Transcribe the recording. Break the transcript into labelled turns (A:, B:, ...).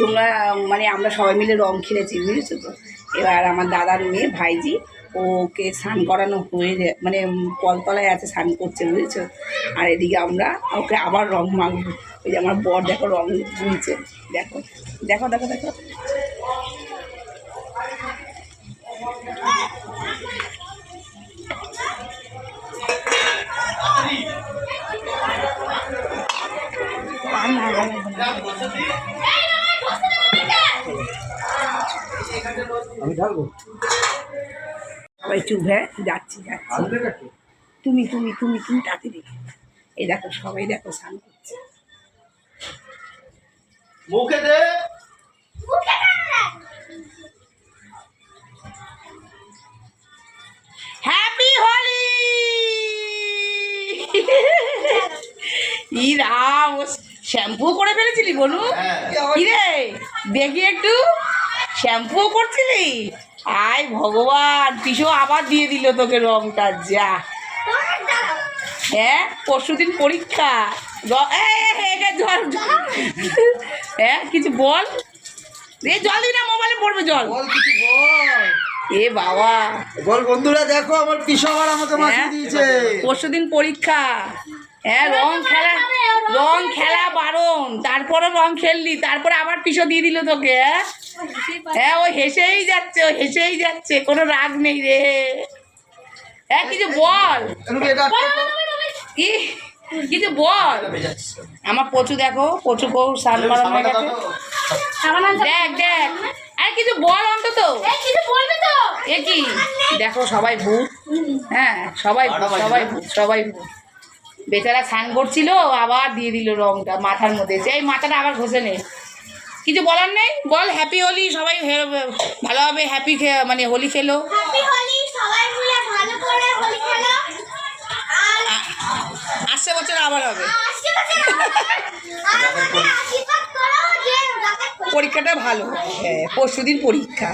A: তোমরা মানে আমরা সবাই মিলে রং খেলেছি, বুঝেছ তো? এবার আমার দাদার মেয়ে ভাইজি, ওকে স্নান করানো হয়ে যায় মানে কলতলায় আছে, স্নান করছে, বুঝেছ? আর এদিকে আমরা, ওকে আবার রং মাখবো। ওই যে আমার বর, দেখো রং গুলছে দেখো দেখো দেখো দেখো।
B: আমি ঢালবো?
A: সবাই চুপ হ্যাঁ যাচ্ছি যাচ্ছি। তুমি তুমি তুমি তুমি তাড়াতাড়ি এই দেখো সবাই দেখো স্নান করছে।
B: মুখে দে।
A: হ্যাপি হোলি ই রাম শ্যাম্পু করে ফেলেছিলি বলু
B: হ্যাঁ।
A: কি রে দেখি একটু। শ্যাম্পু করছিলি? আয় ভগবান পিসো আবার দিয়ে দিল তোকে রংটা যা। হ্যাঁ পরশু দিন পরীক্ষা। হ্যাঁ কিছু বল? এ জল দিবি না মোবাইলে পড়বে জল।
B: কিছু
A: এ বাবা।
B: বল বন্ধুরা দেখো আমার পিসবার আমাকে মাখিয়ে দিয়েছে।
A: পরশু দিন পরীক্ষা। হ্যাঁ রং খেলা রং খেলা বারণ। তারপরে রং খেললি তারপরে আবার পিছু দিয়ে দিল তোকে হ্যাঁ? হ্যাঁ ও হেসেই যাচ্ছে ও হেসেই যাচ্ছে কোনো রাগ নেই রে। হ্যাঁ কিছু বল। কি? কিছু বল। আমার পচু দেখো পচু কৌ স্নান করানো হয়ে গেছে। দেখ দেখ। আর কিছু বল অন্তত। এ কি? দেখো সবাই ভূত। হ্যাঁ সবাই ভূত সবাই ভূত সবাই ভূত। বেচারা স্নান করছিল আবার দিয়ে দিল রংটা মাথার মধ্যে। সেই মাথাটা আবার ঘষে নে। কিছু বলার নেই? বল হ্যাপি হোলি সবাই ভালোভাবে হ্যাপি মানে হোলি খেলো। আসছে বছর আবার হবে। পরীক্ষাটা ভালো। হ্যাঁ পরশু দিন পরীক্ষা।